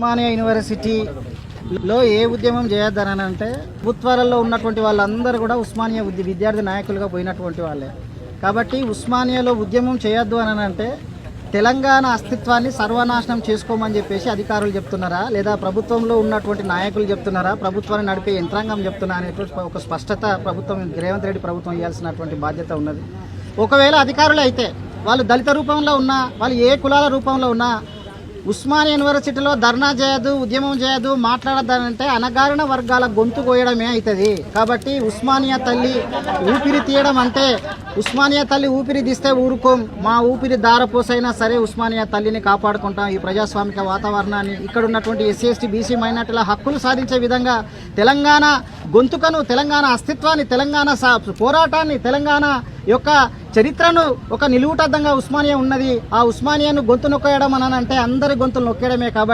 ఉస్మానియా యూనివర్సిటీలో ఏ ఉద్యమం చేయొద్దని అంటే ప్రభుత్వాలలో ఉన్నటువంటి వాళ్ళందరూ కూడా ఉస్మానియా ఉద్య విద్యార్థి నాయకులుగా పోయినటువంటి వాళ్ళే. కాబట్టి ఉస్మానియాలో ఉద్యమం చేయొద్దు అని అంటే తెలంగాణ అస్తిత్వాన్ని సర్వనాశనం చేసుకోమని చెప్పేసి అధికారులు చెప్తున్నారా? లేదా ప్రభుత్వంలో ఉన్నటువంటి నాయకులు చెప్తున్నారా? ప్రభుత్వాన్ని నడిపే యంత్రాంగం చెప్తున్నా అనేటువంటి ఒక స్పష్టత ప్రభుత్వం రేవంత్ రెడ్డి ప్రభుత్వం ఇవ్వాల్సినటువంటి బాధ్యత ఉన్నది. ఒకవేళ అధికారులు అయితే వాళ్ళు దళిత రూపంలో ఉన్నా వాళ్ళు ఏ కులాల రూపంలో ఉన్నా ఉస్మానియా యూనివర్సిటీలో ధర్నా చేయదు ఉద్యమం చేయదు మాట్లాడద్దానంటే అనగారిన వర్గాల గొంతు కోయడమే అవుతుంది. కాబట్టి ఉస్మానియా తల్లి ఊపిరి తీయడం అంటే ఉస్మానియా తల్లి ఊపిరి తీస్తే ఊరుకోం. మా ఊపిరి దారపోసైనా సరే ఉస్మానియా తల్లిని కాపాడుకుంటాం. ఈ ప్రజాస్వామిక వాతావరణాన్ని ఇక్కడ ఉన్నటువంటి ఎస్సీ ఎస్టీ బీసీ మైనార్టీల హక్కులు సాధించే విధంగా తెలంగాణ గొంతుకను తెలంగాణ అస్తిత్వాన్ని తెలంగాణ సా- పోరాటాన్ని తెలంగాణ యొక్క చరిత్రను ఒక నిలువుటద్దంగా ఉస్మానియా ఉన్నది. ఆ ఉస్మానియాను గొంతు నొక్కేయడం అని అంటే అందరి గొంతులు నొక్కేయడమే కాబట్టి